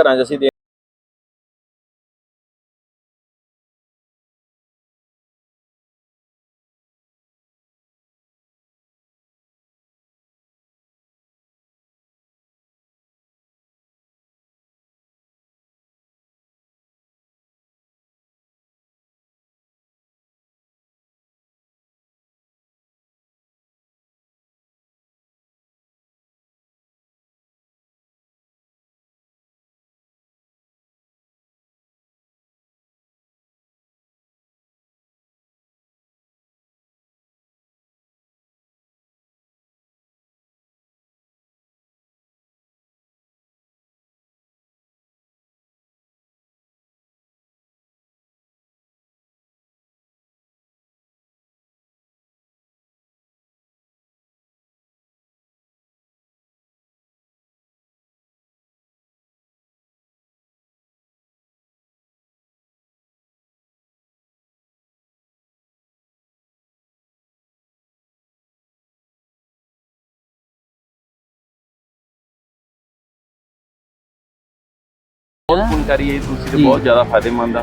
ਘਰਾਂ 'ਚ ਅਸੀਂ ਦੇ ਬਹੁਤ ਗੁਣਕਾਰੀ ਹੈ ਤੁਲਸੀ ਦੇ ਬਹੁਤ ਜ਼ਿਆਦਾ ਫਾਇਦੇਮੰਦ ਆ।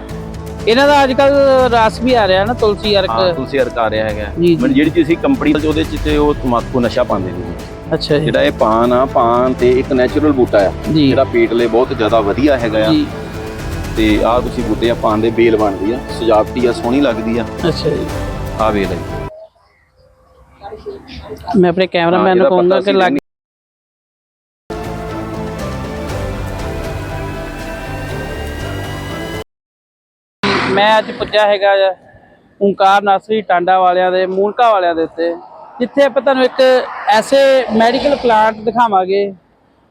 ਇਹਨਾਂ ਦਾ ਅੱਜ ਕੱਲ ਰਸ ਵੀ ਆ ਰਿਹਾ ਨਾ ਤੁਲਸੀ ਹਾਂ ਅਰਕ ਤੁਲਸੀ ਅਰਕ ਆ ਰਿਹਾ ਹੈਗਾ। ਜੀ, ਜੀ। ਪਰ ਜਿਹੜੀ ਅਸੀਂ ਕੰਪਨੀ ਚ ਉਹਦੇ ਚ ਤੇ ਉਹ ਤਮਾਕੂ ਨਸ਼ਾ ਪਾਉਂਦੇ ਨੇ ਅੱਛਾ ਜੀ। ਜਿਹੜਾ ਇਹ ਪਾਨ ਆ ਪਾਨ ਤੇ ਇੱਕ ਨੈਚੁਰਲ ਬੂਟਾ ਆ ਜੀ। ਜਿਹੜਾ ਪੇਟ ਲਈ ਬਹੁਤ ਜ਼ਿਆਦਾ ਵਧੀਆ ਹੈਗਾ ਆ। ਜੀ। ਤੇ ਆਹ ਤੁਸੀਂ ਬੂਟੇ ਆ ਪਾਨ ਦੇ ਬੇਲ ਬਣਦੀ ਆ ਸਜਾਵਟੀ ਆ ਸੋਹਣੀ ਲੱਗਦੀ ਆ। ਅੱਛਾ ਜੀ। ਆ ਵੇਲ ਹੈ ਮੈਂ ਆਪਣੇ ਕੈਮਰਾਮੈਨ ਨੂੰ ਇਹਦਾ ਕਹੂੰਗਾ ਕਿ ਲੱਗ ਮੈਂ ਅੱਜ ਪੁੱਜਿਆ ਹੈਗਾ ਓਂਕਾਰ ਨਰਸਰੀ ਟਾਂਡਾ ਵਾਲਿਆਂ ਦੇ, ਮੂਨਕਾ ਵਾਲਿਆਂ ਦੇ ਉੱਤੇ, ਜਿੱਥੇ ਆਪਾਂ ਤੁਹਾਨੂੰ ਇੱਕ ਐਸੇ ਮੈਡੀਕਲ ਪਲਾਂਟ ਦਿਖਾਵਾਂਗੇ,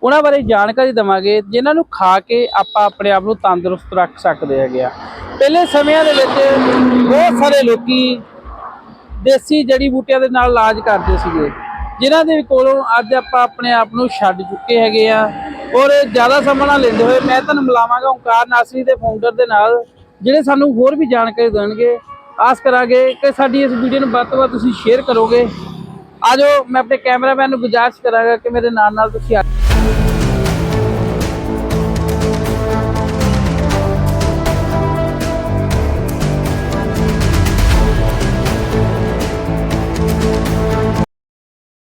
ਉਹਨਾਂ ਬਾਰੇ ਜਾਣਕਾਰੀ ਦਵਾਂਗੇ, ਜਿਨ੍ਹਾਂ ਨੂੰ ਖਾ ਕੇ ਆਪਾਂ ਆਪਣੇ ਆਪ ਨੂੰ ਤੰਦਰੁਸਤ ਰੱਖ ਸਕਦੇ ਹੈਗੇ ਆ। ਪਹਿਲੇ ਸਮਿਆਂ ਦੇ ਵਿੱਚ ਬਹੁਤ ਸਾਰੇ ਲੋਕੀ ਦੇਸੀ ਜੜੀ ਬੂਟਿਆਂ ਦੇ ਨਾਲ ਇਲਾਜ ਕਰਦੇ ਸੀਗੇ, ਜਿਨ੍ਹਾਂ ਦੇ ਕੋਲੋਂ ਅੱਜ ਆਪਾਂ ਆਪਣੇ ਆਪ ਨੂੰ ਛੱਡ ਚੁੱਕੇ ਹੈਗੇ ਆ। ਔਰ ਜ਼ਿਆਦਾ ਸਮਾਂ ਨਾ ਲੈਂਦੇ ਹੋਏ ਮੈਂ ਤੁਹਾਨੂੰ ਮਿਲਾਵਾਂਗਾ ਓਂਕਾਰ ਨਾਸਰੀ ਦੇ ਫਾਊਂਡਰ ਦੇ ਨਾਲ ਜਿਹੜੇ ਸਾਨੂੰ ਹੋਰ ਵੀ ਜਾਣਕਾਰੀ ਦੇਣਗੇ, ਆਸ ਕਰਾਂਗੇ ਕਿ ਸਾਡੀ ਇਸ ਵੀਡੀਓ ਨੂੰ ਵੱਧ ਤੋਂ ਵੱਧ ਤੁਸੀਂ ਸ਼ੇਅਰ ਕਰੋਗੇ। ਆਜੋ ਮੈਂ ਆਪਣੇ ਕੈਮਰਾਮੈਨ ਨੂੰ ਗੁਜ਼ਾਰਿਸ਼ ਕਰਾਂਗਾ ਕਿ ਮੇਰੇ ਨਾਲ ਨਾਲ ਤੁਸੀਂ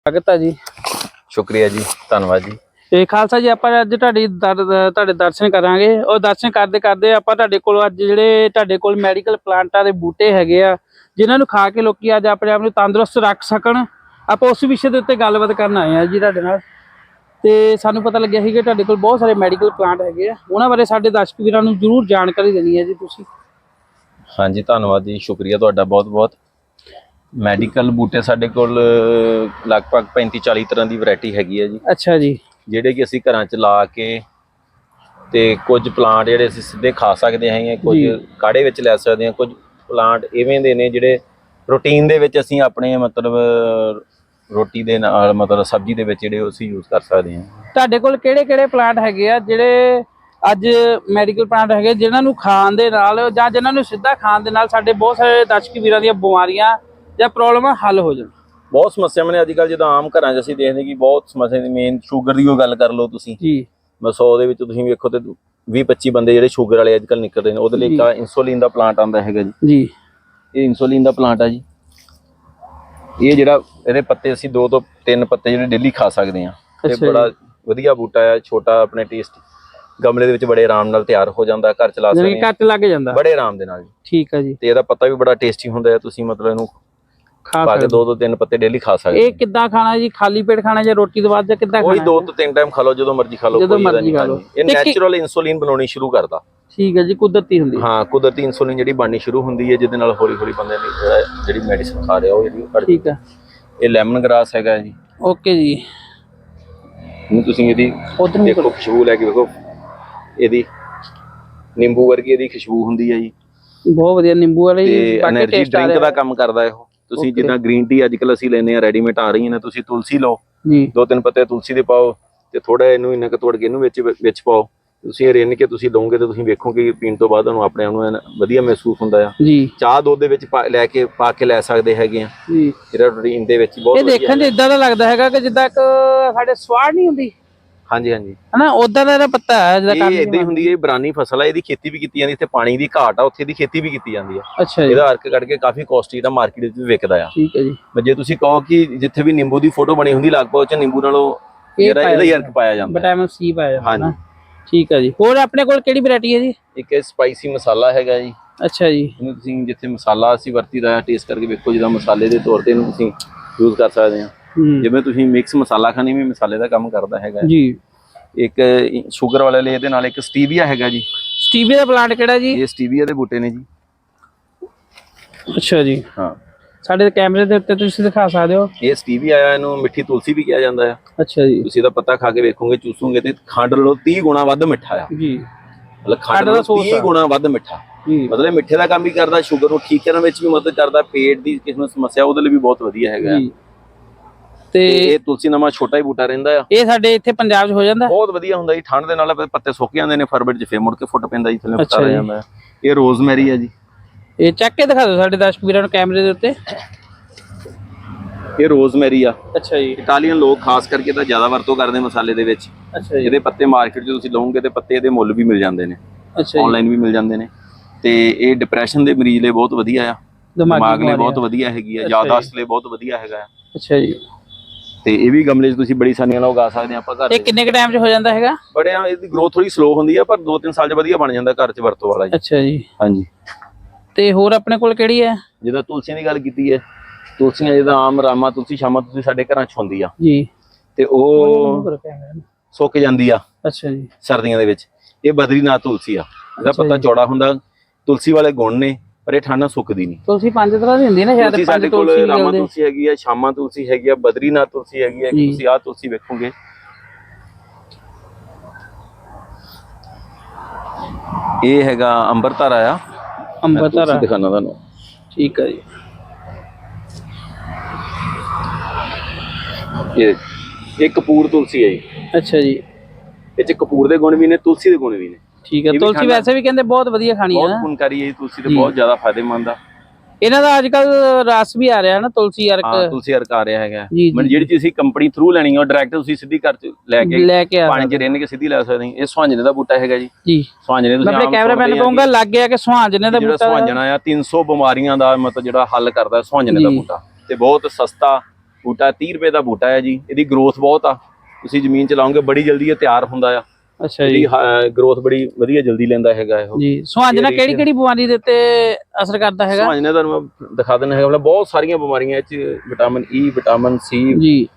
ਸਵਾਗਤ ਹੈ ਜੀ। ਸ਼ੁਕਰੀਆ ਜੀ, ਧੰਨਵਾਦ ਜੀ। ਤੇ ਖਾਲਸਾ ਜੀ ਆਪਾਂ ਅੱਜ ਤੁਹਾਡੀ ਦਰ- ਤੁਹਾਡੇ ਦਰਸ਼ਨ ਕਰਾਂਗੇ। ਉਹ ਦਰਸ਼ਨ ਕਰਦੇ ਕਰਦੇ ਆਪਾਂ ਤੁਹਾਡੇ ਕੋਲ ਅੱਜ ਜਿਹੜੇ ਤੁਹਾਡੇ ਕੋਲ ਮੈਡੀਕਲ ਪਲਾਂਟਾਂ ਦੇ ਬੂਟੇ ਹੈਗੇ ਆ ਜਿਨ੍ਹਾਂ ਨੂੰ ਖਾ ਕੇ ਲੋਕੀ ਅੱਜ ਆਪਣੇ ਆਪ ਨੂੰ ਤੰਦਰੁਸਤ ਰੱਖ ਸਕਣ। ਆਪਾਂ ਉਸ ਵਿਸ਼ੇ ਦੇ ਉੱਤੇ ਗੱਲਬਾਤ ਕਰਨ ਆਏ ਆ ਜੀ ਤੁਹਾਡੇ ਨਾਲ। ਤੇ ਸਾਨੂੰ ਪਤਾ ਲੱਗਿਆ ਸੀ ਕਿ ਤੁਹਾਡੇ ਕੋਲ ਬਹੁਤ ਸਾਰੇ ਮੈਡੀਕਲ ਪਲਾਂਟ ਹੈਗੇ ਆ। ਉਹਨਾਂ ਬਾਰੇ ਸਾਡੇ ਦਰਸ਼ਕ ਵੀਰਾਂ ਨੂੰ ਜ਼ਰੂਰ ਜਾਣਕਾਰੀ ਦੇਣੀ ਹੈ ਜੀ ਤੁਸੀਂ। ਹਾਂਜੀ ਧੰਨਵਾਦ ਜੀ। ਸ਼ੁਕਰੀਆ ਤੁਹਾਡਾ ਬਹੁਤ ਬਹੁਤ ਮੈਡੀਕਲ ਬੂਟੇ ਸਾਡੇ ਕੋਲ ਲਗਭਗ 35 40 ਤਰ੍ਹਾਂ ਦੀ ਵੈਰਾਈਟੀ ਹੈਗੀ ਹੈ ਜੀ। ਅੱਛਾ ਜੀ। ਜਿਹੜੇ ਕਿ ਅਸੀਂ ਘਰਾਂ 'ਚ ਲਾ ਕੇ ਤੇ ਕੁਝ ਪਲਾਂਟ ਜਿਹੜੇ ਅਸੀਂ ਸਿੱਧੇ ਖਾ ਸਕਦੇ ਹਾਂ ਕੁਝ। ਕਾੜੇ ਵਿੱਚ ਲੈ ਸਕਦੇ ਹਾਂ ਕੁਝ ਪਲਾਂਟ ਇਵੇਂ ਦੇ ਨੇ ਜਿਹੜੇ ਰੂਟੀਨ ਦੇ ਵਿੱਚ ਅਸੀਂ ਆਪਣੇ ਮਤਲਬ ਰੋਟੀ ਦੇ ਨਾਲ ਮਤਲਬ ਸਬਜ਼ੀ ਦੇ ਵਿੱਚ ਜਿਹੜੇ ਅਸੀਂ ਯੂਜ਼ ਕਰ ਸਕਦੇ ਹਾਂ ਤੁਹਾਡੇ ਕੋਲ ਕਿਹੜੇ ਕਿਹੜੇ ਪਲਾਂਟ ਹੈਗੇ ਆ ਜਿਹੜੇ ਅੱਜ ਮੈਡੀਕਲ ਪਲਾਂਟ ਹੈਗੇ ਜਿਨ੍ਹਾਂ ਨੂੰ ਖਾਣ ਦੇ ਨਾਲ ਜਾਂ ਜਿਨ੍ਹਾਂ ਨੂੰ ਸਿੱਧਾ ਖਾਣ ਦੇ ਨਾਲ ਸਾਡੇ ਬਹੁਤ ਸਾਰੇ ਦਰਸ਼ਕ ਵੀਰਾਂ ਦੀਆਂ ਬਿਮਾਰੀਆਂ ਜਾਂ ਪ੍ਰੋਬਲਮਾਂ ਹੱਲ ਹੋ ਜਾਣ ਬਹੁਤ ਸਮੱਸਿਆਵਾਂ ਨੇ ਅੱਜ ਕੱਲ ਜਦੋਂ ਆਮ ਘਰਾਂ 'ਚ ਅਸੀਂ ਦੇਖਦੇ ਕਿ ਬਹੁਤ ਸਮੱਸਿਆ ਦੀ ਮੇਨ ਸ਼ੂਗਰ ਦੀ ਉਹ ਗੱਲ ਕਰ ਲਓ ਤੁਸੀਂ। ਜੀ। ਮੈਂ 100 ਦੇ ਵਿੱਚ ਤੁਸੀਂ ਵੇਖੋ ਤੇ 20 25 ਬੰਦੇ ਜਿਹੜੇ ਸ਼ੂਗਰ ਵਾਲੇ ਅੱਜ ਕੱਲ ਨਿਕਲ ਰਹੇ ਨੇ ਉਹਦੇ ਲਈ। ਇੱਕ ਇਨਸੂਲਿਨ ਦਾ ਪਲਾਂਟ ਆਂਦਾ ਹੈਗਾ ਜੀ। ਜੀ। ਇਹ ਇਨਸੂਲਿਨ ਦਾ ਪਲਾਂਟ ਆ ਜੀ। ਇਹ ਜਿਹੜਾ ਇਹਦੇ ਪੱਤੇ ਅਸੀਂ ਦੋ ਤੋਂ ਤਿੰਨ ਪੱਤੇ ਜਿਹੜੇ ਡੇਲੀ ਖਾ ਸਕਦੇ ਆ ਜੀ। ਬੜਾ ਵਧੀਆ ਬੂਟਾ ਆ ਛੋਟਾ ਆਪਣੇ ਟੇਸਟ ਗਮਲੇ ਦੇ ਵਿੱਚ ਬੜੇ ਆਰਾਮ ਨਾਲ ਤਿਆਰ ਹੋ ਜਾਂਦਾ ਘਰ ਚਲਾ ਸਕਦੇ ਆ ਕੱਟ ਲੱਗ ਜਾਂਦਾ। ਬੜੇ ਆਰਾਮ ਦੇ ਨਾਲ ਜੀ। ਠੀਕ ਹੈ ਜੀ। ਤੇ ਇਹਦਾ ਪੱਤਾ ਵੀ ਬੜਾ ਟੇਸਟੀ ਹੁੰਦਾ ਹੈ ਤੁਸੀਂ ਮਤਲਬ ਇਹਨੂੰ ਖਾ ਦੋ ਦੋ ਤਿੰਨ ਪੱਤੇ ਡੇਲੀ ਖਾ ਸਕਦੇ ਇਹ ਕਿੱਦਾਂ ਖਾਣਾ ਜੀ? ਖਾਲੀ ਪੇਟ ਖਾਣਾ ਜਾਂ ਰੋਟੀ ਤੋਂ ਬਾਅਦ ਜਾਂ ਕਿੱਦਾਂ ਖਾਣਾ? ਉਹੀ ਦੋ ਤੋਂ ਤਿੰਨ ਟਾਈਮ ਖਾ ਲਓ ਜਦੋਂ ਮਰਜ਼ੀ ਖਾ ਲਓ ਜਦੋਂ ਮਰਜ਼ੀ ਖਾ ਲਓ। ਇਹ ਨੈਚੁਰਲ ਇਨਸੂਲਿਨ ਬਣਾਉਣੀ ਸ਼ੁਰੂ ਕਰਦਾ। ਠੀਕ ਹੈ ਜੀ ਕੁਦਰਤੀ ਹੁੰਦੀ ਹਾਂ। ਕੁਦਰਤੀ ਇਨਸੂਲਿਨ ਜਿਹੜੀ ਬਣਨੀ ਸ਼ੁਰੂ ਹੁੰਦੀ ਹੈ ਜਿਹਦੇ ਨਾਲ ਹੌਲੀ ਹੌਲੀ ਬੰਦੇ ਨੇ ਜਿਹੜੀ ਮੈਡੀਸਨ ਖਾ ਰਿਹਾ ਉਹ ਜਿਹੜੀ ਘਟ ਠੀਕ ਹੈ। ਇਹ ਲੈਮਨ ਗ੍ਰਾਸ ਹੈਗਾ ਜੀ। ਓਕੇ ਜੀ। ਹੁਣ ਤੁਸੀਂ ਇਹਦੀ ਦੇਖੋ ਖੁਸ਼ਬੂ ਲੈ ਕੇ ਵੇਖੋ। ਇਹਦੀ ਨਿੰਬੂ ਵਰਗੀ ਇਹਦੀ ਖੁਸ਼ਬੂ ਹੁੰਦੀ ਹੈ ਜੀ। ਬਹੁਤ ਵਧੀਆ ਨਿੰਬੂ ਵਾਲੀ ਐਨਰਜੀ ਡਰਿੰਕ ਦਾ ਕੰਮ ਕਰਦਾ ਇਹੋ। ਤੁਸੀਂ. ਜਿੱਦਾਂ ਗ੍ਰੀਨ ਟੀ ਅੱਜ ਕੱਲ ਅਸੀਂ ਲੈਨੇ ਆ ਰੈਡੀਮੇਡ ਆ ਰਹੀਆਂ ਨੇ ਤੁਸੀਂ ਤੁਲਸੀ ਲਓ। ਜੀ। ਦੋ ਤਿੰਨ ਪੱਤੇ ਤੁਲਸੀ ਦੇ ਪਾਓ ਤੇ ਥੋੜਾ ਇਹਨੂੰ ਇੰਨਾ ਕੁ ਤੋੜ ਕੇ ਇਹਨੂੰ ਵਿੱਚ ਵਿੱਚ ਪਾਓ। ਤੁਸੀਂ ਇਹ ਰਿੰਨ ਕੇ ਤੁਸੀਂ ਲਓਗੇ ਤੇ ਤੁਸੀਂ ਵੇਖੋਗੇ ਪੀਣ ਤੋਂ ਬਾਅਦ ਤੁਹਾਨੂੰ ਆਪਣੇ ਆਪ ਨੂੰ ਵਧੀਆ ਮਹਿਸੂਸ ਹੁੰਦਾ ਆ। ਜੀ। ਚਾਹ ਦੁੱਧ ਦੇ ਵਿੱਚ ਲੈ ਕੇ ਪਾ ਕੇ ਲੈ ਸਕਦੇ ਹੈਗੇ ਆ। ਜੀ। ਜਿਹੜਾ ਰੂਟੀਨ ਦੇ ਵਿੱਚ ਬਹੁਤ ਇਹ ਦੇਖਣ 'ਚ ਇਦਾਂ ਦਾ ਲੱਗਦਾ ਹੈਗਾ ਕਿ ਜਿੱਦਾਂ ਇੱਕ ਸਾਡੇ ਸਵਾੜ ਨਹੀਂ ਹੁੰਦੀ। ਹਾਂਜੀ ਹਾਂਜੀ। ਹਨਾ ਉਦਾਂ ਦਾ ਇਹਦਾ ਪੱਤਾ ਹੈ ਜਿਹਦਾ ਇਹ ਇਦਾਂ ਹੀ ਹੁੰਦੀ ਹੈ ਇਹ ਬਰਾਨੀ ਫਸਲ ਹੈ ਇਹਦੀ ਖੇਤੀ ਵੀ ਕੀਤੀ ਜਾਂਦੀ ਇੱਥੇ ਪਾਣੀ ਦੀ ਘਾਟ ਆ ਉੱਥੇ ਦੀ ਖੇਤੀ ਵੀ ਕੀਤੀ ਜਾਂਦੀ ਆ ਅੱਛਾ ਜੀ। ਇਹਦਾ ਅਰਕ ਕੱਢ ਕੇ ਕਾਫੀ ਕੋਸਟਲੀ ਦਾ ਮਾਰਕੀਟ ਵਿੱਚ ਵੀ ਵਿਕਦਾ ਆ। ਠੀਕ ਹੈ ਜੀ। ਪਰ ਜੇ ਤੁਸੀਂ ਕਹੋ ਕਿ ਜਿੱਥੇ ਵੀ ਨਿੰਬੂ ਦੀ ਫੋਟੋ ਬਣੀ ਹੁੰਦੀ ਲਗਭਗ ਉਹ ਚ ਨਿੰਬੂ ਨਾਲੋਂ ਇਹ ਜਿਹੜਾ ਇਹਦਾ ਹੀ ਅਰਕ ਪਾਇਆ ਜਾਂਦਾ। ਹੈ। ਵਿਟਾਮਿਨ ਸੀ ਪਾਇਆ ਜਾਂਦਾ ਹਾਂਜੀ। ਨਾ ਠੀਕ ਹੈ ਜੀ। ਹੋਰ ਆਪਣੇ ਕੋਲ ਕਿਹੜੀ ਵੈਰਾਈਟੀ ਹੈ ਜੀ? ਇੱਕ ਇਹ ਸਪਾਈਸੀ ਮਸਾਲਾ ਹੈਗਾ ਜੀ। ਅੱਛਾ ਜੀ। ਇਹਨੂੰ ਤੁਸੀਂ ਜਿੱਥੇ ਮਸਾਲਾ ਅਸੀਂ ਵਰਤੀਦਾ ਹੈ ਟੇਸਟ ਕਰਕੇ ਵੇਖੋ ਜਿਹਦਾ ਮਸਾਲੇ ਦੇ ਤੌਰ ਤੇ ਇਹਨੂੰ ਤੁਸੀਂ ਯੂਜ਼ ਕਰ ਸਕਦੇ ਆ। ਹੂੰ ਜਿਵੇਂ ਤੁਸੀਂ ਮਿਕਸ ਮਸਾਲਾ ਖਾਣੀ ਵੀ ਮਸਾਲੇ ਦਾ ਕੰਮ ਕਰਦਾ ਹੈਗਾ। ਜੀ। ਇੱਕ ਸ਼ੂਗਰ ਵਾਲੇ ਲਈ ਇਹਦੇ ਨਾਲ ਇੱਕ ਸਟੀਵੀਆ ਹੈਗਾ ਜੀ। ਸਟੀਵੀ ਦਾ ਪਲਾਂਟ ਕਿਹੜਾ ਜੀ? ਇਹ ਸਟੀਵੀਆ ਦੇ ਬੂਟੇ ਨੇ ਜੀ। ਅੱਛਾ ਜੀ। ਹਾਂ। ਸਾਡੇ ਕੈਮਰੇ ਦੇ ਉੱਤੇ ਤੁਸੀਂ ਦਿਖਾ ਸਕਦੇ ਹੋ। ਇਹ ਸਟੀਵੀਆ ਆ ਇਹਨੂੰ ਮਿੱਠੀ ਤੁਲਸੀ ਵੀ ਕਿਹਾ ਜਾਂਦਾ ਆ। ਅੱਛਾ ਜੀ। ਤੁਸੀਂ ਇਹਦਾ ਪੱਤਾ ਖਾ ਕੇ ਵੇਖੋਗੇ ਚੂਸੋਗੇ ਤੇ ਖੰਡ ਨਾਲੋਂ 30 ਗੁਣਾ ਵੱਧ ਮਿੱਠਾ ਆ। ਜੀ। ਮਤਲਬ ਖੰਡ ਦਾ ਨਾਲੋਂ ਸੋਸ 30 ਆ। ਗੁਣਾ ਵੱਧ ਮਿੱਠਾ। ਮਤਲਬ ਮਿੱਠੇ ਦਾ ਕੰਮ ਵੀ ਕਰਦਾ ਸ਼ੂਗਰ ਨੂੰ ਠੀਕ ਕਰਨ ਵਿੱਚ ਵੀ ਮਦਦ ਕਰਦਾ ਪੇਟ ਦੀ ਕਿਸੇ ਨੂੰ ਸਮੱਸਿਆ ਉਹਦੇ ਲਈ ਵੀ ਬਹੁਤ ਵਧੀਆ ਹੈਗਾ। ਜੀ। ਤੇ ਇਹ ਤੁਲਸੀ ਨਾਮਾ ਛੋਟਾ ਹੀ ਬੂਟਾ ਰਹਿੰਦਾ ਆ। ਇਹ ਸਾਡੇ ਇੱਥੇ ਪੰਜਾਬ 'ਚ ਹੋ ਜਾਂਦਾ। ਬਹੁਤ ਵਧੀਆ ਹੁੰਦਾ ਜੀ ਠੰਡ ਦੇ ਨਾਲ ਪੱਤੇ ਸੁੱਕ ਜਾਂਦੇ ਨੇ ਫਰਵਰੀ ਚ ਫੇਰ ਮੁੜ ਕੇ ਫੁੱਟ ਪੈਂਦਾ ਜੀ ਥੱਲੇ ਜੀ। ਜਾਂਦਾ। ਇਹ ਰੋਜ਼ਮੈਰੀ ਹੈ ਜੀ। ਇਹ ਚੱਕ ਕੇ ਦਿਖਾ ਦਿਓ ਸਾਡੇ ਦਰਸ਼ਕ ਵੀਰਾਂ ਨੂੰ ਕੈਮਰੇ ਦੇ ਉੱਤੇ। ਇਹ ਰੋਜ਼ਮੈਰੀ ਆ। ਅੱਛਾ ਜੀ। ਇਟਾਲੀਅਨ ਲੋਕ ਖਾਸ ਕਰਕੇ ਤਾਂ ਜ਼ਿਆਦਾ ਵਰਤੋਂ ਕਰਦੇ ਮਸਾਲੇ ਦੇ ਵਿੱਚ। ਅੱਛਾ ਜੀ। ਇਹਦੇ ਪੱਤੇ ਮਾਰਕੀਟ 'ਚ ਤੁਸੀਂ ਲਓਗੇ ਤੇ ਪੱਤੇ ਇਹਦੇ ਮੁੱਲ ਵੀ ਮਿਲ ਜਾਂਦੇ ਨੇ। ਅੱਛਾ ਜੀ। ਆਨਲਾਈਨ ਵੀ ਮਿਲ ਜਾਂਦੇ ਨੇ। ਤੇ ਇਹ ਡਿਪਰੈਸ਼ਨ ਦੇ ਮਰੀਜ਼ ਲਈ ਬਹੁਤ ਵਧੀਆ ਆ। ਦਿਮਾਗੀ ਲਈ। ਬਹੁਤ ਵਧੀਆ ਹੈਗੀ ਆ। ਯਾਦਾਸ਼ਤ ਲਈ ਬਹੁਤ ਵਧੀਆ ਹੈਗਾ ਆ। ਅੱਛਾ ਜੀ। ਤੇ ਇਹ ਵੀ ਗਮਲੇ 'ਚ ਤੁਸੀਂ ਬੜੀ ਆਸਾਨੀ ਨਾਲ ਉਗਾ ਸਕਦੇ ਆ ਆਪਾਂ ਘਰ ਇਹ ਦੇ ਕਿੰਨੇ ਕ ਟਾਈਮ 'ਚ ਹੋ ਜਾਂਦਾ ਹੈਗਾ? ਬੜੇ ਆ ਇਹਦੀ ਗਰੋਥ ਥੋੜੀ ਸਲੋ ਹੁੰਦੀ ਆ ਪਰ 2-3 ਸਾਲ 'ਚ ਵਧੀਆ ਬਣ ਜਾਂਦਾ ਘਰ 'ਚ ਵਰਤੋਂ ਵਾਲਾ ਜੀ। ਅੱਛਾ ਜੀ। ਹਾਂਜੀ। ਤੇ ਹੋਰ ਆਪਣੇ ਕੋਲ ਕਿਹੜੀ ਹੈ? ਜਿਹਦਾ ਤੁਲਸੀਆਂ ਦੀ ਗੱਲ ਕੀਤੀ ਹੈ ਤੁਲਸੀਆਂ ਜਿਹਦਾ ਆਮ ਰਾਮਾ ਤੁਲਸੀ ਸ਼ਾਮਾ ਤੁਸੀਂ ਸਾਡੇ ਘਰਾਂ 'ਚ ਹੁੰਦੀ ਆ। ਜੀ। ਤੇ ਉਹ ਸੁੱਕ ਜਾਂਦੀ ਆ ਅੱਛਾ ਜੀ। ਸਰਦੀਆਂ ਦੇ ਵਿੱਚ। ਇਹ ਬਦਰੀਨਾਥ ਤੁਲਸੀ ਆ। ਇਹਦਾ ਪੱਤਾ। ਚੌੜਾ ਹੁੰਦਾ ਤੁਲਸੀ ਵਾਲੇ ਗੁਣ ਨੇ ਪਰ ਇਹ ਠੰਡ ਨਾਲ ਸੁੱਕਦੀ ਨਹੀਂ। ਤੁਲਸੀ ਪੰਜ ਤਰ੍ਹਾਂ ਦੀ ਹੁੰਦੀ ਹੈ ਨਾ ਸ਼ਾਇਦ ਪੰਜ ਸਾਡੇ ਕੋਲ ਰਾਮਾ ਤੁਲਸੀ ਹੈਗੀ ਆ ਸ਼ਾਮਾ ਤੁਲਸੀ ਹੈਗੀ ਆ ਬਦਰੀਨਾਥ ਤੁਲਸੀ ਹੈਗੀ ਆ। ਤੁਸੀਂ ਆਹ ਤੁਲਸੀ ਵੇਖੋਗੇ। ਇਹ ਹੈਗਾ ਅੰਬਰਤਾਰਾ ਆ ਅੰਬਰਤਾਰਾ ਦਿਖਾਣਾ ਤੁਹਾਨੂੰ। ਠੀਕ ਹੈ ਜੀ। ਇਹ ਇਹ ਕਪੂਰ ਤੁਲਸੀ ਹੈ ਜੀ। ਅੱਛਾ ਜੀ। ਇਹ ਚ ਕਪੂਰ ਦੇ ਗੁਣ ਵੀ ਨੇ ਤੁਲਸੀ ਦੇ ਗੁਣ ਵੀ ਨੇ। ਠੀਕ ਹੈ। ਇਹ ਵੀ ਤੁਲਸੀ ਖਾਣਾ- ਵੈਸੇ ਵੀ ਕਹਿੰਦੇ ਬਹੁਤ ਵਧੀਆ ਖਾਣੀ ਹੈ ਬਹੁਤ ਨਾ। ਗੁਣਕਾਰੀ ਹੈ ਜੀ ਤੁਲਸੀ ਤੇ ਜੀ। ਬਹੁਤ ਜ਼ਿਆਦਾ ਫਾਇਦੇਮੰਦ ਆ। ਇਹਨਾਂ ਦਾ ਅੱਜ ਕੱਲ ਰਸ ਵੀ ਆ ਰਿਹਾ ਨਾ ਤੁਲਸੀ ਹਾਂ ਅਰਕ ਤੁਲਸੀ ਅਰਕ ਆ ਰਿਹਾ ਹੈਗਾ। ਜੀ, ਮਨ ਜੀ। ਜਿਹੜੀ ਤੁਸੀਂ ਕੰਪਨੀ ਥਰੂ ਲੈਣੀ ਹੈ ਉਹ ਡਾਇਰੈਕਟ ਤੁਸੀਂ ਸਿੱਧੀ ਘਰ ਚ ਲੈ ਕੇ ਲੈ ਕੇ ਆ ਪਾਣੀ ਚ ਰਿੰਨ ਕੇ ਸਿੱਧੀ ਲੈ ਸਕਦੇ ਹੋ ਇਹ ਸੁਹਾਂਜਣੇ ਦਾ ਬੂਟਾ ਹੈਗਾ ਜੀ। ਜੀ। ਸੁਹਾਂਜਣੇ ਤੁਸੀਂ ਮੈਂ ਆਪਣੇ ਆਮ ਕੈਮਰਾਮੈਨ ਆ ਕਹੂੰਗਾ ਲੱਗ ਗਿਆ ਕਿ ਸੁਹਾਂਜਨੇ ਦਾ ਜਿਹੜਾ ਬੂਟਾ ਸੁਹਾਂਜਣਾ ਆ 300 ਬਿਮਾਰੀਆਂ ਦਾ ਮਤਲਬ ਜਿਹੜਾ ਹੱਲ ਕਰਦਾ ਸੁਹਾਂਜਣੇ ਦਾ ਜੀ। ਬੂਟਾ। ਤੇ ਬਹੁਤ ਸਸਤਾ ਬੂਟਾ 30 ਰੁਪਏ ਦਾ ਬੂਟਾ ਹੈ ਜੀ। ਇਹਦੀ ਗਰੋਥ ਬਹੁਤ ਆ। ਤੁਸੀਂ ਜ਼ਮੀਨ ਚ ਲਾਓਗੇ ਬੜੀ ਜਲਦੀ ਇਹ ਤਿਆਰ ਹੁੰਦਾ ਆ। ਅੱਛਾ ਜੀ। ਗਰੋਥ ਬੜੀ ਵਧੀਆ ਜਲਦੀ ਲੈਂਦਾ ਹੈਗਾ ਇਹੋ। ਜੀ। ਸੁਹਾਂਜਣਾ ਕਿਹੜੀ ਕਿਹੜੀ ਬਿਮਾਰੀ ਦੇ ਉੱਤੇ ਅਸਰ ਕਰਦਾ ਹੈਗਾ? ਸੁਹਾਂਜਣੇ ਤੁਹਾਨੂੰ ਮੈਂ ਦਿਖਾ ਦਿੰਦਾ ਹੈਗਾ ਬਹੁਤ ਸਾਰੀਆਂ ਬਿਮਾਰੀਆਂ ਇਹ ਚ ਵਿਟਾਮਿਨ ਈ ਵਿਟਾਮਿਨ ਸੀ ਜੀ।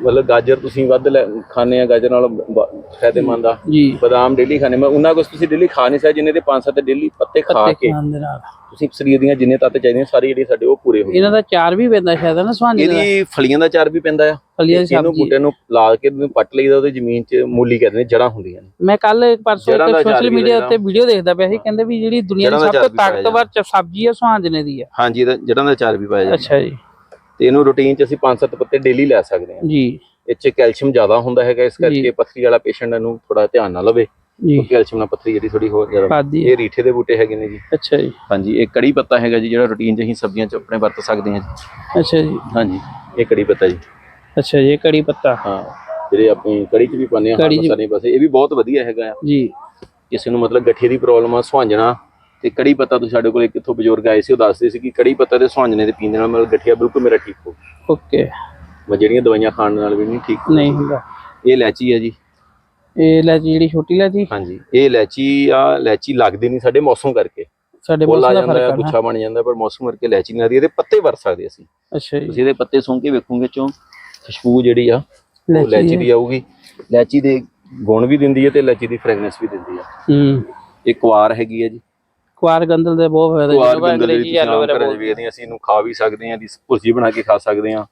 ਮਤਲਬ ਗਾਜਰ ਤੁਸੀਂ ਵੱਧ ਲੈ- ਖਾਂਦੇ ਆ ਗਾਜਰ ਨਾਲ ਬ- ਫਾਇਦੇਮੰਦ ਆ। ਜੀ। ਬਦਾਮ ਡੇਲੀ ਖਾਣੇ ਮੈਂ ਉਹਨਾਂ ਕੁਛ ਤੁਸੀਂ ਡੇਲੀ ਖਾ ਨਹੀਂ ਸਕਦੇ ਜਿੰਨੇ ਦੇ ਪੰਜ ਸੱਤ ਡੇਲੀ ਪੱਤੇ ਖਾ ਪੱਤੇ ਕੇ। ਖਾਣ ਦੇ ਨਾਲ। ਤੁਸੀਂ ਸਰੀਰ ਦੀਆਂ ਜਿੰਨੇ ਤੱਤ ਚਾਹੀਦੇ ਨੇ ਸਾਰੇ ਜਿਹੜੇ ਸਾਡੇ ਉਹ ਪੂਰੇ ਹੋ ਇਹਨਾਂ ਦਾ ਚਾਰ ਵੀ ਪੈਂਦਾ ਸ਼ਾਇਦ ਨਾ ਸੁਹਾਂਜਣੇ ਦਾ। ਇਹਦੀ ਫਲੀਆਂ ਦਾ ਚਾਰ ਵੀ ਪੈਂਦਾ ਆ। ਫਲੀਆਂ ਦੀ ਇਹਨੂੰ ਸਬਜ਼ੀ। ਬੂਟੇ ਨੂੰ ਲਾ ਕੇ ਇਹਨੂੰ ਪੱਟ ਲਈਦਾ ਉਹਦੇ ਜ਼ਮੀਨ 'ਚ ਮੂਲੀ ਕਹਿੰਦੇ ਨੇ ਜੜਾਂ ਹੁੰਦੀਆਂ ਨੇ। ਮੈਂ ਕੱਲ ਇੱਕ ਪਰਸੋਂ ਜੜ੍ਹਾਂ ਇੱਕ ਦਾ ਸੋਸ਼ਲ ਵੀ ਮੀਡੀਆ। ਉੱਤੇ ਵੀਡੀਓ ਦੇਖਦਾ ਪਿਆ ਸੀ ਕਹਿੰਦੇ ਵੀ ਜਿਹੜੀ ਦੁਨੀਆ ਦੀ ਜੜ੍ਹਾਂ ਦਾ ਸਭ ਤੋਂ ਅਚਾਰ ਵੀ ਪਾਇਆ ਤਾਕਤਵਰ ਚ ਸਬਜ਼ੀ ਹੈ ਸੁਹਾਂਜਣੇ ਦੀ ਹੈ ਹਾਂਜੀ ਇਹਦਾ ਜੜਾਂ ਦਾ ਚਾਰ ਵੀ ਪਾਇਆ ਜਾਂਦਾ। ਅੱਛਾ ਜੀ। ਤੇ ਇਹਨੂੰ ਰੂਟੀਨ 'ਚ ਅਸੀਂ ਪੰਜ ਸੱਤ ਪੱਤੇ ਡੇਲੀ ਲੈ ਸਕਦੇ ਹਾਂ। ਜੀ। ਇਹ 'ਚ ਕੈਲਸ਼ੀਅਮ ਜ਼ਿਆਦਾ ਹੁੰਦਾ ਹੈਗਾ ਇਸ। ਕਰਕੇ ਪੱਥਰੀ ਵਾਲਾ ਪੇਸ਼ੈਂਟ ਇਹਨੂੰ ਥੋੜਾ ਧਿਆਨ ਨਾਲ ਲਵੇ। ਜੀ। ਕੈਲਸ਼ੀਅਮ ਨਾਲ ਪੱਥਰੀ ਜਿਹੜੀ ਥੋੜੀ ਹੋਰ ਜ਼ਿਆਦਾ ਇਹ ਰੀਠੇ ਦੇ ਬੂਟੇ ਹੈਗੇ ਨੇ ਜੀ। ਅੱਛਾ ਜੀ। ਹਾਂਜੀ ਇਹ ਕੜੀ ਪੱਤਾ ਹੈਗਾ ਜੀ ਜਿਹੜਾ ਰੂਟੀਨ 'ਚ ਅਸੀਂ ਸਬਜ਼ੀਆਂ 'ਚ ਆਪਣੇ ਵਰਤ ਸਕਦੇ ਹਾਂ ਜੀ। ਅੱਛਾ ਜੀ। ਹਾਂਜੀ ਇਹ ਕੜੀ ਪੱਤਾ ਜੀ। ਅੱਛਾ ਜੀ ਇਹ ਕੜੀ ਪੱਤਾ। ਹਾਂ ਜਿਹੜੇ ਆਪਣੀ ਕੜੀ 'ਚ ਵੀ ਪਾਉਂਦੇ ਹਾਂ ਮਸਾਲੇ ਪਾਸੇ ਇਹ ਵੀ ਬਹੁਤ ਵਧੀਆ ਹੈਗਾ ਜੀ। ਕਿਸੇ ਨੂੰ ਮਤਲਬ ਗਠੀਏ ਦੀ ਪ੍ਰੋਬਲਮ ਆ ਸੁਹਾਂਜਣਾ ਤੇ ਕੜੀ ਪੱਤਾ ਤੁਸੀਂ ਸਾਡੇ ਕੋਲ ਕਿੱਥੋਂ ਬਜ਼ੁਰਗ ਆਏ ਸੀ ਉਹ ਦੱਸਦੇ ਸੀ ਕਿ ਕੜੀ ਪੱਤਾ ਤੇ ਸੁਹਾਂਜਣੇ ਦੇ ਪੀਣ ਦੇ ਨਾਲ ਮਤਲਬ ਗਠੀਆ ਬਿਲਕੁਲ ਮੇਰਾ ਠੀਕ ਹੋ ਓਕੇ। ਮੈਂ ਜਿਹੜੀਆਂ ਦਵਾਈਆਂ ਖਾਣ ਨਾਲ ਵੀ ਨਹੀਂ ਠੀਕ ਨਹੀਂ ਹੁੰਦਾ। ਇਹ ਇਲਾਚੀ ਹੈ ਜੀ। ਇਹ ਇਲਾਚੀ ਜਿਹੜੀ ਛੋਟੀ ਇਲਾਚੀ? ਹਾਂਜੀ ਇਹ ਇਲਾਚੀ ਆ ਇਲਾਚੀ ਲੱਗਦੀ ਨਹੀਂ ਸਾਡੇ ਮੌਸਮ ਕਰਕੇ। ਸਾਡੇ ਮੌਸਮ ਆ ਦਾ ਫ਼ਰਕ ਹੈ ਗੁੱਛਾ ਬਣ ਜਾਂਦਾ ਪਰ ਮੌਸਮ ਕਰਕੇ ਇਲਾਚੀ ਨਹੀਂ ਆਦੀ ਇਹਦੇ ਪੱਤੇ ਵਰਤ ਸਕਦੇ ਅਸੀਂ। ਅੱਛਾ ਜੀ। ਤੁਸੀਂ ਇਹਦੇ ਪੱਤੇ ਸੁੰਘ ਕੇ ਵੇਖੋਗੇ ਚੋਂ ਖੁਸ਼ਬੂ ਜਿਹੜੀ ਆ ਉਹ ਇਲਾਚੀ ਦੀ। ਆਊਗੀ। ਇਲਾਚੀ ਦੇ ਗੁਣ ਵੀ ਦਿੰਦੀ ਹੈ ਤੇ ਇਲਾਚੀ ਦੀ ਫ੍ਰੈਗਨੈਂਸ ਵੀ ਦਿੰਦੀ ਆ। ਹੂੰ। ਇਹ ਕੁਆਰ ਹੈਗੀ ਹੈ ਜੀ। ਕੁਆਰ ਗੰਦਲ ਦੇ ਬਹੁਤ ਫਾਇਦਾ ਕੁਆਰ ਗੰਦਲ ਦੀ ਐਲੋ ਵੇਰਾ ਘਰਾਂ 'ਚ ਵੇਖਦੇ ਹਾਂ ਅਸੀਂ ਇਹਨੂੰ ਖਾ ਵੀ ਸਕਦੇ ਹਾਂ ਦੀ ਭੁਰਜੀ ਬਣਾ ਕੇ ਖਾ ਸਕਦੇ ਹਾਂ।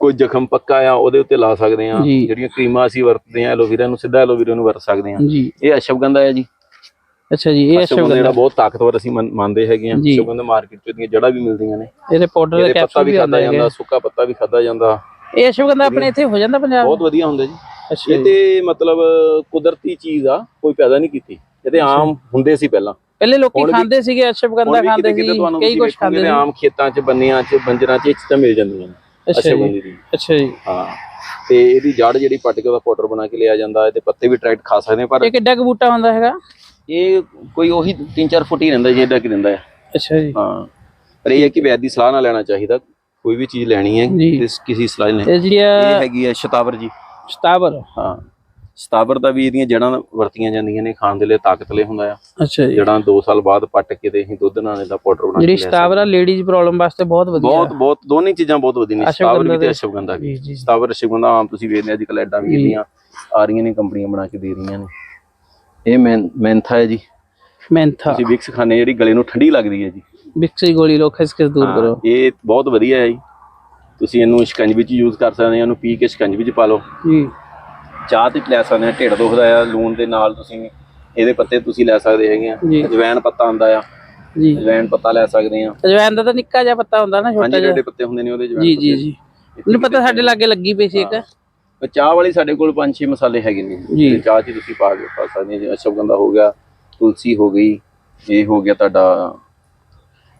ਕੋਈ ਜ਼ਖਮ ਪੱਕਾ ਆ ਉਹਦੇ ਉੱਤੇ ਲਾ ਸਕਦੇ ਹਾਂ। ਜਿਹੜੀਆਂ ਕਰੀਮਾਂ ਅਸੀਂ ਵਰਤਦੇ ਹਾਂ ਐਲੋਵੇਰਾ ਨੂੰ ਸਿੱਧਾ ਐਲੋਵੇਰਾ ਨੂੰ ਵਰਤ ਸਕਦੇ ਹਾਂ। ਇਹ ਅਸ਼ਵਗੰਧਾ ਹੈ ਜੀ। ਅੱਛਾ ਜੀ ਇਹ ਅਸ਼ਵਗੰਧਾ ਜਿਹੜਾ ਬਹੁਤ ਤਾਕਤਵਰ ਅਸੀਂ ਮੰਨ- ਮੰਨਦੇ ਹੈਗੇ ਹਾਂ। ਅਸ਼ਵਗੰਧਾ ਮਾਰਕੀਟ 'ਚ ਦੀਆਂ ਜੜ੍ਹਾਂ ਵੀ ਮਿਲਦੀਆਂ ਨੇ। ਇਹਦੇ ਪਾਊਡਰ ਦੇ ਇਹਦੇ ਕੈਪਸੂਲ ਵੀ ਵੀ ਖਾਦਾ ਜਾਂਦਾ ਸੁੱਕਾ ਪੱਤਾ ਵੀ ਖਾਦਾ ਜਾਂਦਾ। ਇਹ ਅਸ਼ਵਗੰਧਾ ਆਪਣੇ ਇੱਥੇ ਹੋ ਜਾਂਦਾ ਪੰਜਾਬ ਬਹੁਤ ਵਧੀਆ ਹੁੰਦਾ ਜੀ। ਅੱਛਾ ਇਹ ਤੇ ਮਤਲਬ ਕੁਦਰਤੀ ਚੀਜ਼ ਆ ਕੋਈ ਪੈਦਾ ਨਹੀਂ ਕੀਤੀ। ਇਹ ਤੇ ਆਮ ਹੁੰਦੇ ਸੀ ਪਹਿਲਾਂ। ਪਹਿਲੇ ਲੋਕੀ ਖਾਂਦੇ ਸੀਗੇ ਅਸ਼ਵਗੰਧਾ ਖਾਂਦੇ ਸੀ ਕਈ ਕੁਝ ਖਾਂਦੇ ਤੇ ਆਮ ਖੇਤਾਂ 'ਚ ਬੰਨਿਆਂ 'ਚ ਬੰਜਰਾਂ 'ਚ ਇਹ ਚੀਜ਼ਾਂ ਮਿਲ ਜਾਂਦੀਆਂ ਅਸ਼ਵਗੰਧੀ ਦੀ। ਅੱਛਾ ਜੀ। ਹਾਂ ਤੇ ਇਹਦੀ ਜੜ ਜਿਹੜੀ ਪੱਟ ਕੇ ਉਹਦਾ ਪਾਊਡਰ ਬਣਾ ਕੇ ਲਿਆ ਜਾਂਦਾ ਇਹਦੇ ਪੱਤੇ ਵੀ ਡਾਇਰੈਕਟ ਖਾ ਸਕਦੇ ਹਾਂ ਪਰ ਇਹ ਕਿੱਡਾ ਕੁ ਬੂਟਾ ਹੁੰਦਾ ਹੈਗਾ? ਇਹ ਕੋਈ ਉਹੀ 3-4 ਫੁੱਟ ਹੀ ਰਹਿੰਦਾ ਜਿਹੜਾ ਕਿ ਰਹਿੰਦਾ ਹੈ। ਅੱਛਾ ਜੀ। ਹਾਂ ਪਰ ਇਹ ਹੈ ਕਿ ਵੈਦ ਦੀ ਸਲਾਹ ਨਾਲ ਲੈਣਾ ਚਾਹੀਦਾ ਕੋਈ ਵੀ ਚੀਜ਼ ਲੈਣੀ ਹੈ। ਕਿਸ ਸਲਾਹ ਨਾਲ ਤੇ ਜਿਹੜੀ ਇਹ ਹੈਗੀ ਹੈ ਸ਼ਤਾਵਰ ਜੀ। ਸਤਾਬਰ ਹਾਂ। ਸ਼ਤਾਵਰ ਦਾ ਵੀ ਇਹਦੀਆਂ ਜੜਾਂ ਵਰਤੀਆਂ ਜਾਂਦੀਆਂ ਨੇ ਖਾਣ ਦੇ ਲਈ ਤਾਕਤ ਲਈ ਹੁੰਦਾ ਆ। ਅੱਛਾ ਜੀ। ਜੜਾਂ 2 ਸਾਲ ਬਾਅਦ ਪੱਟ ਕੇ ਤੇ ਅਸੀਂ ਦੁੱਧ ਨਾਲ ਇਹਦਾ ਪਾਊਡਰ ਬਣਾ ਕੇ ਜਿਹੜੀ ਆ ਲੇਡੀਜ਼ ਪ੍ਰੋਬਲਮ ਵਾਸਤੇ ਬਹੁਤ ਵਧੀਆ। ਬਹੁਤ ਬਹੁਤ ਦੋਨੇ ਚੀਜ਼ਾਂ ਬਹੁਤ ਵਧੀਆ ਨੇ ਸ਼ਤਾਵਰ ਵੀ ਤੇ ਅਸ਼ਵਗੰਧਾ ਵੀ। ਸ਼ਤਾਵਰ ਅਸ਼ਵਗੰਧਾ ਆਮ ਤੁਸੀਂ ਵੇਖਦੇ ਅੱਜ ਕੱਲ੍ਹ ਐਡਾਂ ਵੀ ਇਹਦੀਆਂ ਆ ਰਹੀਆਂ ਨੇ ਕੰਪਨੀਆਂ ਬਣਾ ਕੇ ਦੇ ਰਹੀਆਂ ਨੇ। ਇਹ ਮੈਂਥਾ ਹੈ ਜੀ। ਮੈਂਥਾ ਤੁਸੀਂ ਵਿਕਸ ਖਾਣੇ ਜਿਹੜੀ ਗਲੇ ਨੂੰ ਠੰਡੀ ਲੱਗਦੀ ਹੈ ਜੀ। ਬਿਕਸੀ ਗੋਲੀ ਲੋ ਖਿਸ ਖਿਸ ਦੂਰ ਕਰੋ। ਇਹ ਬਹੁਤ ਵਧੀਆ ਹੈ ਜੀ। ਤੁਸੀਂ ਇਹਨੂੰ ਸ਼ਿਕੰਜ ਵਿੱਚ ਯੂਜ਼ ਕਰ ਸਕਦੇ ਹੋ ਇਹਨੂੰ ਪੀ ਕੇ ਸ਼ਿਕੰਜ ਵਿੱਚ ਪਾ ਲਓ। ਜੀ। ਚਾਹ ਤੇ ਲੈ ਸਕਦੇ ਆ ਢਿੱਡ ਦੁਖਦਾ ਆ ਲੂਣ ਦੇ ਨਾਲ ਤੁਸੀਂ ਇਹਦੇ ਪੱਤੇ ਤੁਸੀਂ ਲੈ ਸਕਦੇ ਹੈਗੇ ਆ ਜੀ। ਪੱਤਾ ਆਉਂਦਾ ਆ ਜੀ। ਅਜਵਾਇਣ ਪੱਤਾ ਲੈ ਸਕਦੇ ਆ। ਅਜਵਾਇਨ ਦਾ ਤਾਂ ਨਿੱਕਾ ਜਿਹਾ ਪੱਤਾ ਹੁੰਦਾ ਨਾ ਛੋਟਾ ਹਾਂਜੀ ਜਿਹਾ। ਜਿਹੜੇ ਪੱਤੇ ਹੁੰਦੇ ਨੇ ਉਹਦੇ ਅਜਵਾਇਣ ਜੀ ਜੀ ਜੀ। ਮੈਨੂੰ ਪਤਾ ਸਾਡੇ ਲਾਗੇ ਲੱਗੀ ਪਈ ਸੀ ਇੱਕ। ਚਾਹ ਵਾਲੀ ਸਾਡੇ ਕੋਲ ਪੰਜ ਛੇ ਮਸਾਲੇ ਹੈਗੇ ਨੇ। ਜੀ। ਤੇ ਚਾਹ 'ਚ ਤੁਸੀਂ ਪਾ ਕੇ ਪਾ ਸਕਦੇ ਆ ਜਿਵੇਂ ਅਸ਼ਵਗੰਧਾ ਹੋ ਗਿਆ ਤੁਲਸੀ ਹੋ ਗਈ ਇਹ ਹੋ ਗਿਆ ਤੁਹਾਡਾ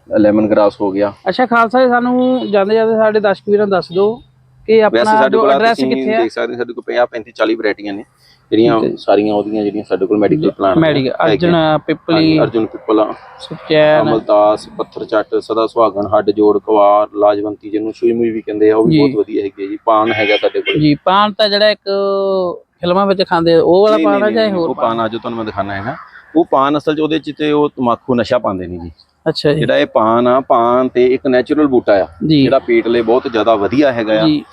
ਲੈਮਨ ਗ੍ਰਾਸ ਹੋ ਗਿਆ। ਅੱਛਾ ਖਾਲਸਾ ਜੀ ਸਾਨੂੰ ਜਾਂਦੇ ਜਾਂਦੇ ਸਾਡੇ ਦਰਸ਼ਕ ਵੀਰਾਂ ਨੂੰ ਦੱਸ ਦਿਓ। ਕਿ ਵੈਸੇ ਆਪਣਾ ਸਾਡੇ ਜੋ ਕੋਲ ਆ ਐਡਰੈਸ ਤੁਸੀਂ ਕਿੱਥੇ ਆ? ਦੇਖ ਸਕਦੇ ਹੋ ਸਾਡੇ ਕੋਲ 50 35 40 ਵੈਰਾਈਟੀਆਂ ਨੇ ਜਿਹੜੀਆਂ ਸਾਰੀਆਂ ਉਹਦੀਆਂ ਜਿਹੜੀਆਂ ਸਾਡੇ ਕੋਲ ਮੈਡੀਕਲ ਪਲਾਂਟ ਮੈਡੀਕਲ ਅਰਜਨ ਪਿਪਲੀ ਅਰਜੁਨ ਪਿੱਪਲ ਸੁਚੈਨ ਅਮਲਦਾਸ ਪੱਥਰ ਚੱਟ ਸਦਾ ਸੁਹਾਗਣ ਹੱਡ ਜੋੜ ਕਵਾਰ ਲਾਜਵੰਤੀ ਜਿਹਨੂੰ ਸੂਈ ਮੂਈ ਵੀ ਕਹਿੰਦੇ ਆ ਉਹ ਵੀ ਜੀ। ਬਹੁਤ ਵਧੀਆ ਹੈਗੀ ਹੈ ਜੀ। ਪਾਨ ਹੈਗਾ ਸਾਡੇ ਕੋਲ। ਜੀ ਪਾਨ ਤਾਂ ਜਿਹੜਾ ਇੱਕ ਫਿਲਮਾਂ ਵਿੱਚ ਖਾਂਦੇ ਆ, ਉਹ ਵਾਲਾ ਨਹੀਂ, ਪਾਨ ਆ ਨਹੀਂ, ਜਾਂ ਇਹ ਨਹੀਂ, ਹੋਰ ਉਹ ਪਾਨ? ਅੱਜ ਤੁਹਾਨੂੰ ਮੈਂ ਦਿਖਾਣਾ ਹੈਗਾ। ਉਹ ਪਾਨ ਅਸਲ 'ਚ ਉਹਦੇ 'ਚ ਤੇ ਉਹ ਤਮਾਕੂ ਨਸ਼ਾ ਪਾਉਂਦੇ ਨੇ ਜੀ। ਅੱਛਾ ਜੀ। ਜਿਹੜਾ ਇਹ ਪਾਨ ਆ ਪਾਨ ਤੇ ਇੱਕ ਨੈਚੁਰਲ ਬੂਟਾ ਆ ਜਿਹੜਾ ਪੇਟ ਲਈ ਬਹੁਤ ਜ਼ਿਆਦਾ ਵਧੀਆ ਹੈਗਾ ਆ। ਜੀ।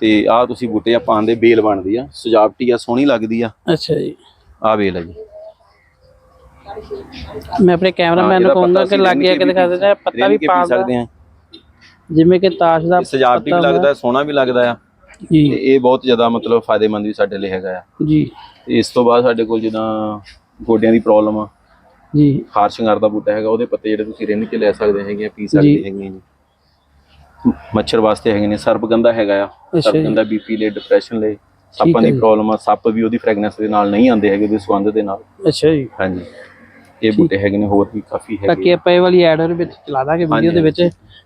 ਤੇ ਆ ਤੁਸੀਂ ਬੂਟੇ ਆ ਪਾਨ ਦੇ ਬੇਲ ਬਣਦੀ ਆ ਸਜਾਵਟੀ ਆ ਸੋਹਣੀ ਲੱਗਦੀ ਆ। ਅੱਛਾ ਜੀ। ਆ ਬੇਲ ਆ ਜੀ। ਮੈਂ ਆਪਣੇ ਕੈਮਰਾਮੈਨ ਨੂੰ ਕਹੂੰਗਾ ਕਿ ਲੱਗ ਗਿਆ ਕਿ ਦਿਖਾ ਦੇਣਾ ਪੱਤਾ ਵੀ ਪੀ ਦਾ। ਸਕਦੇ ਆ। ਜਿਵੇਂ ਕਿ ਤਾਸ਼ ਦਾ ਸਜਾਵਟੀ ਵੀ ਲੱਗਦਾ ਸੋਹਣਾ ਵੀ ਲੱਗਦਾ ਆ। ਤੇ ਜੀ ਇਹ ਬਹੁਤ ਜ਼ਿਆਦਾ ਮਤਲਬ ਫਾਇਦੇਮੰਦ ਵੀ ਸਾਡੇ ਲਈ ਹੈਗਾ ਆ। ਜੀ। ਇਸ ਤੋਂ ਬਾਅਦ ਸਾਡੇ ਕੋਲ ਜਿੱਦਾਂ ਗੋਡਿਆਂ ਦੀ ਪ੍ਰੋਬਲਮ ਆ ਜੀ। ਖਾਰ ਸ਼ਿੰਗਾਰ ਦਾ ਬੂਟਾ ਹੈਗਾ ਉਹਦੇ ਪੱਤੇ ਜਿਹੜੇ ਤੁਸੀਂ ਰਿੰਨ ਕੇ ਲੈ ਸਕਦੇ ਹੈਗੇ ਆ ਪੀ ਸਕਦੇ। ਹੈਗੇ ਜੀ। ਮੱਛਰ ਵਾਸਤੇ ਹੈਗੇ ਨੇ ਸਰਪਗੰਧਾ ਹੈਗਾ ਆ। ਸਰਪਗੰਧਾ ਬੀਪੀ ਲਈ ਡਿਪਰੈਸ਼ਨ ਲਈ। ਸੱਪਾਂ ਦੀ। ਪ੍ਰੋਬਲਮ ਆ ਸੱਪ ਵੀ ਉਹਦੀ ਫ੍ਰੈਗਨੈਂਸ ਦੇ ਨਾਲ ਨਹੀਂ ਆਉਂਦੇ ਹੈਗੇ ਉਹਦੀ ਸੁਗੰਧ ਦੇ ਨਾਲ। ਅੱਛਾ ਜੀ। ਹਾਂਜੀ। ਇਹ ਬੂਟੇ ਹੈਗੇ ਨੇ ਹੋਰ ਵੀ ਕਾਫੀ ਤਾਂ ਹੈਗੇ ਕਿ ਆਪਾਂ ਇਹ ਵਾਲੀ ਐਡ ਉਹਦੇ ਵਿੱਚ ਚਲਾ ਦਾਂਗੇ ਵੀਡੀਓ ਦੇ ਵਿੱਚ।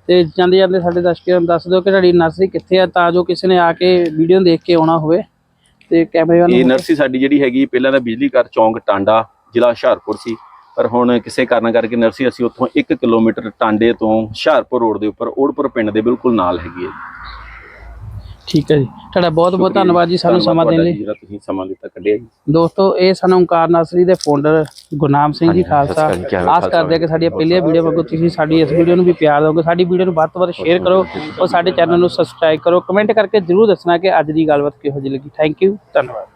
ਤੇ ਜਾਂਦੇ ਜਾਂਦੇ ਸਾਡੇ ਦਰਸ਼ਕਾਂ ਨੂੰ ਦੱਸ ਦਿਓ ਕਿ ਤੁਹਾਡੀ ਨਰਸਰੀ ਕਿੱਥੇ ਆ ਤਾਂ ਜੋ ਕਿਸੇ ਨੇ ਆ ਕੇ ਵੀਡੀਓ ਦੇਖ ਕੇ ਆਉਣਾ ਹੋਵੇ। ਤੇ ਕੈਮਰੇ ਵੱਲ ਇਹ ਨਰਸਰੀ ਸਾਡੀ ਜਿਹੜੀ ਹੈਗੀ ਪਹਿਲਾਂ ਤਾਂ ਬਿਜਲੀ ਘਰ ਚੌਂਕ ਟਾਂਡਾ ਜ਼ਿਲ੍ਹਾ ਹੁਸ਼ਿਆਰਪੁਰ ਸੀ। ਪਰ ਹੁਣ ਕਿਸੇ ਕਾਰਨ ਕਰਕੇ ਨਰਸਰੀ ਅਸੀਂ ਉੱਥੋਂ 1 ਕਿਲੋਮੀਟਰ ਟਾਂਡੇ ਤੋਂ ਹੁਸ਼ਿਆਰਪੁਰ ਰੋਡ ਦੇ ਉੱਪਰ ਓੜਪੁਰ ਪਿੰਡ ਦੇ ਬਿਲਕੁਲ ਨਾਲ ਹੈਗੀ ਹੈ ਠੀਕ ਹੈ ਜੀ। ਤੁਹਾਡਾ ਬਹੁਤ ਬਹੁਤ ਧੰਨਵਾਦ ਜੀ ਸਾਨੂੰ ਸਮਾਂ ਦੇਣ ਲਈ। ਜਿਹੜਾ ਤੁਸੀਂ ਸਮਾਂ ਦਿੱਤਾ ਕੱਢਿਆ ਜੀ। ਦੋਸਤੋ ਇਹ ਸਾਨੂੰ ਓਂਕਾਰ ਨਰਸਰੀ ਦੇ ਫਾਊਂਡਰ ਗੁਰਨਾਮ ਸਿੰਘ ਜੀ ਖਾਲਸਾ ਆਸ ਕਰਦੇ ਹਾਂ ਕਿ ਸਾਡੀਆਂ ਪਹਿਲੀਆਂ ਵੀਡੀਓ ਵਾਂਗੂ ਤੁਸੀਂ ਸਾਡੀ ਇਸ ਵੀਡੀਓ ਨੂੰ ਵੀ ਪਿਆਰ ਦਿਓਗੇ ਸਾਡੀ ਵੀਡੀਓ ਨੂੰ ਵੱਧ ਤੋਂ ਵੱਧ ਸ਼ੇਅਰ ਕਰੋ ਔਰ ਸਾਡੇ ਚੈਨਲ ਨੂੰ ਸਬਸਕ੍ਰਾਈਬ ਕਰੋ। ਕਮੈਂਟ ਕਰਕੇ ਜਰੂਰ ਦੱਸਣਾ ਕਿ ਅੱਜ ਦੀ ਗੱਲਬਾਤ ਕਿਹੋ ਜਿਹੀ ਲੱਗੀ। ਥੈਂਕ ਯੂ ਧੰਨਵਾਦ।